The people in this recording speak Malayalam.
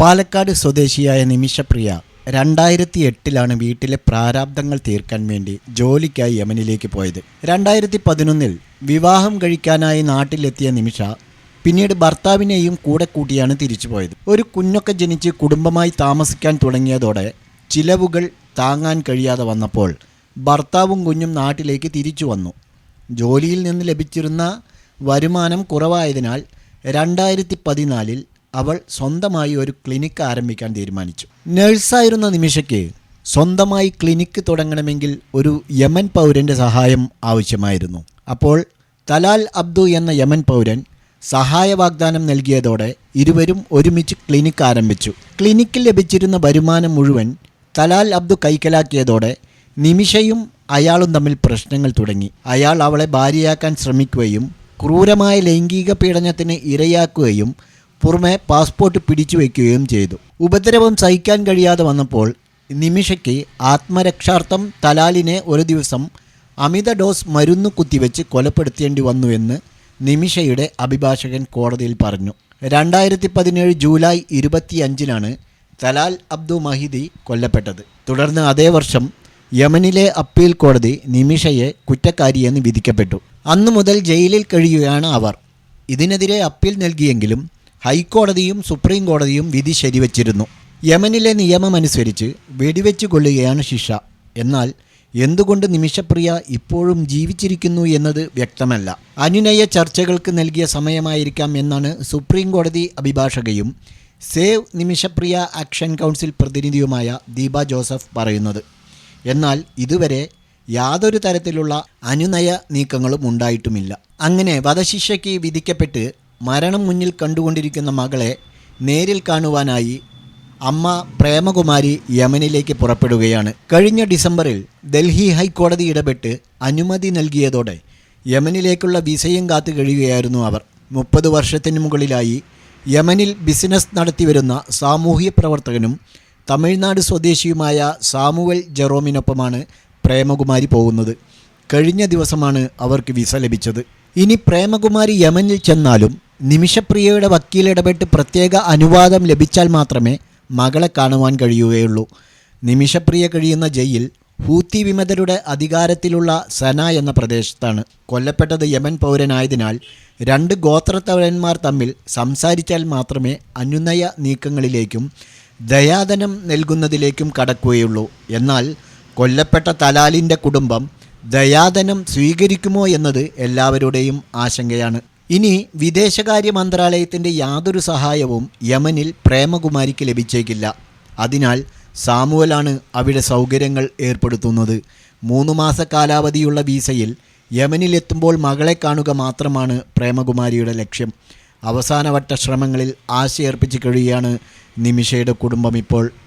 പാലക്കാട് സ്വദേശിയായ നിമിഷപ്രിയ രണ്ടായിരത്തി എട്ടിലാണ് വീട്ടിലെ പ്രാരാബ്ദങ്ങൾ തീർക്കാൻ വേണ്ടി ജോലിക്കായി യമനിലേക്ക് പോയത്. രണ്ടായിരത്തി പതിനൊന്നിൽ വിവാഹം കഴിക്കാനായി നാട്ടിലെത്തിയ നിമിഷ പിന്നീട് ഭർത്താവിനെയും കൂടെ കൂട്ടിയാണ് തിരിച്ചു പോയത്. ഒരു കുഞ്ഞൊക്കെ ജനിച്ച് കുടുംബമായി താമസിക്കാൻ തുടങ്ങിയതോടെ ചിലവുകൾ താങ്ങാൻ കഴിയാതെ വന്നപ്പോൾ ഭർത്താവും കുഞ്ഞും നാട്ടിലേക്ക് തിരിച്ചു വന്നു. ജോലിയിൽ നിന്ന് ലഭിച്ചിരുന്ന വരുമാനം കുറവായതിനാൽ രണ്ടായിരത്തി പതിനാലിൽ അവൾ സ്വന്തമായി ഒരു ക്ലിനിക്ക് ആരംഭിക്കാൻ തീരുമാനിച്ചു. നഴ്സായിരുന്ന നിമിഷയ്ക്ക് സ്വന്തമായി ക്ലിനിക്ക് തുടങ്ങണമെങ്കിൽ ഒരു യമൻ പൗരന്റെ സഹായം ആവശ്യമായിരുന്നു. അപ്പോൾ തലാൽ അബ്ദു എന്ന യമൻ പൗരൻ സഹായ വാഗ്ദാനം നൽകിയതോടെ ഇരുവരും ഒരുമിച്ച് ക്ലിനിക്ക് ആരംഭിച്ചു. ക്ലിനിക്കിൽ ലഭിച്ചിരുന്ന വരുമാനം മുഴുവൻ തലാൽ അബ്ദു കൈക്കലാക്കിയതോടെ നിമിഷയും അയാളും തമ്മിൽ പ്രശ്നങ്ങൾ തുടങ്ങി. അയാൾ അവളെ ഭാര്യയാക്കാൻ ശ്രമിക്കുകയും ക്രൂരമായ ലൈംഗിക പീഡനത്തിന് ഇരയാക്കുകയും പുറമെ പാസ്പോർട്ട് പിടിച്ചു വയ്ക്കുകയും ചെയ്തു. ഉപദ്രവം സഹിക്കാൻ കഴിയാതെ വന്നപ്പോൾ നിമിഷയ്ക്ക് ആത്മരക്ഷാർത്ഥം തലാലിനെ ഒരു ദിവസം അമിത ഡോസ് മരുന്ന് കുത്തിവെച്ച് കൊലപ്പെടുത്തേണ്ടി വന്നുവെന്ന് നിമിഷയുടെ അഭിഭാഷകൻ കോടതിയിൽ പറഞ്ഞു. രണ്ടായിരത്തി പതിനേഴ് ജൂലൈ ഇരുപത്തിയഞ്ചിനാണ് തലാൽ അബ്ദു മഹിദി കൊല്ലപ്പെട്ടത്. തുടർന്ന് അതേ വർഷം യമനിലെ അപ്പീൽ കോടതി നിമിഷയെ കുറ്റക്കാരിയെന്ന് വിധിക്കപ്പെട്ടു. അന്നു മുതൽ ജയിലിൽ കഴിയുകയാണ് അവർ. ഇതിനെതിരെ അപ്പീൽ നൽകിയെങ്കിലും ഹൈക്കോടതിയും സുപ്രീം കോടതിയും വിധി ശരിവച്ചിരുന്നു. യമനിലെ നിയമമനുസരിച്ച് വെടിവെച്ച് കൊള്ളുകയാണ് ശിക്ഷ. എന്നാൽ എന്തുകൊണ്ട് നിമിഷപ്രിയ ഇപ്പോഴും ജീവിച്ചിരിക്കുന്നു എന്നത് വ്യക്തമല്ല. അനുനയ ചർച്ചകൾക്ക് നൽകിയ സമയമായിരിക്കാം എന്നാണ് സുപ്രീം കോടതി അഭിഭാഷകയും സേവ് നിമിഷപ്രിയ ആക്ഷൻ കൗൺസിൽ പ്രതിനിധിയുമായ ദീപ ജോസഫ് പറയുന്നത്. എന്നാൽ ഇതുവരെ യാതൊരു തരത്തിലുള്ള അനുനയ നീക്കങ്ങളും ഉണ്ടായിട്ടുമില്ല. അങ്ങനെ വധശിക്ഷയ്ക്ക് വിധിക്കപ്പെട്ട് മരണം മുന്നിൽ കണ്ടുകൊണ്ടിരിക്കുന്ന മകളെ നേരിൽ കാണുവാനായി അമ്മ പ്രേമകുമാരി യമനിലേക്ക് പുറപ്പെടുകയാണ്. കഴിഞ്ഞ ഡിസംബറിൽ ഡൽഹി ഹൈക്കോടതി ഇടപെട്ട് അനുമതി നൽകിയതോടെ യമനിലേക്കുള്ള വിസയും കാത്തു കഴിയുകയായിരുന്നു അവർ. മുപ്പത് വർഷത്തിന് മുകളിലായി യമനിൽ ബിസിനസ് നടത്തിവരുന്ന സാമൂഹ്യ പ്രവർത്തകനും തമിഴ്നാട് സ്വദേശിയുമായ സാമുവൽ ജെറോമിനൊപ്പമാണ് പ്രേമകുമാരി പോകുന്നത്. കഴിഞ്ഞ ദിവസമാണ് അവർക്ക് വിസ ലഭിച്ചത്. ഇനി പ്രേമകുമാരി യമനിൽ ചെന്നാലും നിമിഷപ്രിയയുടെ വക്കീൽ ഇടപെട്ട് പ്രത്യേക അനുവാദം ലഭിച്ചാൽ മാത്രമേ മകളെ കാണുവാൻ കഴിയുകയുള്ളൂ. നിമിഷപ്രിയ കഴിയുന്ന ജയിൽ ഹൂത്തി വിമതരുടെ അധികാരത്തിലുള്ള സന എന്ന പ്രദേശത്താണ്. കൊല്ലപ്പെട്ടത് യമൻ പൗരനായതിനാൽ രണ്ട് ഗോത്രത്തവരന്മാർ തമ്മിൽ സംസാരിച്ചാൽ മാത്രമേ അനുനയ നീക്കങ്ങളിലേക്കും ദയാദനം നൽകുന്നതിലേക്കും കടക്കുകയുള്ളൂ. എന്നാൽ കൊല്ലപ്പെട്ട തലാലിന്റെ കുടുംബം ദയാദനം സ്വീകരിക്കുമോ എന്നത് എല്ലാവരുടെയും ആശങ്കയാണ്. ഇനി വിദേശകാര്യ മന്ത്രാലയത്തിന്റെ യാതൊരു സഹായവും യമനിൽ പ്രേമകുമാരിക്ക് ലഭിച്ചേക്കില്ല. അതിനാൽ സാമുവലാണ് അവിടെ സൗകര്യങ്ങൾ ഏർപ്പെടുത്തുന്നത്. മൂന്ന് മാസ കാലാവധിയുള്ള വീസയിൽ യമനിലെത്തുമ്പോൾ മകളെ കാണുക മാത്രമാണ് പ്രേമകുമാരിയുടെ ലക്ഷ്യം. അവസാനവട്ട ശ്രമങ്ങളിൽ ആശയർപ്പിച്ച് കഴിയുകയാണ് നിമിഷയുടെ കുടുംബം ഇപ്പോൾ.